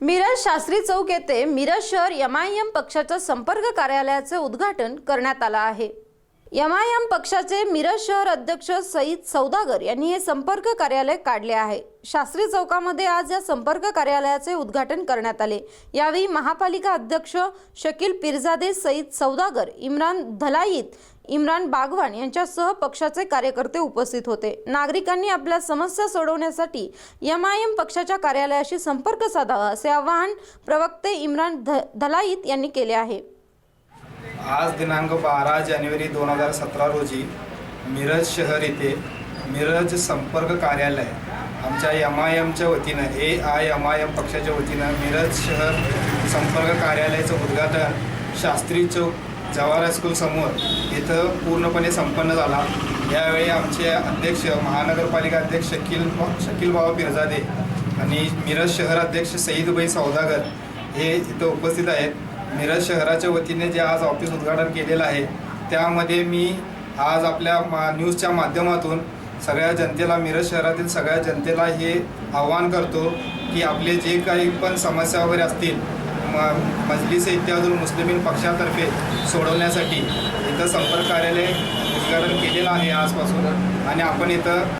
मिरज शास्त्री चौक येथे मिरज शहर एमआयएम पक्षाच्या संपर्क कार्यालयाचे उद्घाटन करण्यात आलं आहे. एमआयएम पक्षाचे मिरज शहर अध्यक्ष सईद सौदागर यांनी हे संपर्क कार्यालय काढले आहे. शास्त्री चौकामध्ये आज या संपर्क कार्यालयाचे उद्घाटन करण्यात आले. यावेळी महापालिका अध्यक्ष शकील पिरजादे सईद सौदागर इम्रान धलाईत इम्रान बागवान यांच्यासह पक्षाचे कार्यकर्ते उपस्थित होते. नागरिकांनी आपल्या समस्या सोडवण्यासाठी एमआयएम पक्षाच्या कार्यालयाशी संपर्क साधावा असे आवाहन प्रवक्ते इम्रान ध धलाईत यांनी केले आहे. आज दिनांक बारा जानेवारी दोन हजार सतरा रोजी मिरज शहर येथे मिरज संपर्क कार्यालय आमच्या एम आय एमच्या वतीनं A I M I M पक्षाच्या वतीनं मिरज शहर संपर्क कार्यालयाचं उद्घाटन शास्त्री चौक जवाहर हायस्कूल समोर इथं पूर्णपणे संपन्न झाला. यावेळी आमचे अध्यक्ष महानगरपालिका अध्यक्ष शकील शकील बाबा पिरजादे आणि मिरज शहर अध्यक्ष सईदबाई सौदागर हे इथं उपस्थित आहेत. मिरज शहराच्या वतीने जे आज ऑफिस उद्घाटन केलेलं आहे त्यामध्ये मी आज आपल्या मा न्यूजच्या माध्यमातून सगळ्या जनतेला मिरज शहरातील सगळ्या जनतेला हे आव्हान करतो की आपले जे काही पण समस्या वगैरे असतील म मजलिस इत्यादुल मुस्लिमीन पक्षातर्फे सोडवण्यासाठी इथं संपर्क कार्यालय उद्घाटन केलेलं आहे आजपासून. आणि आपण इथं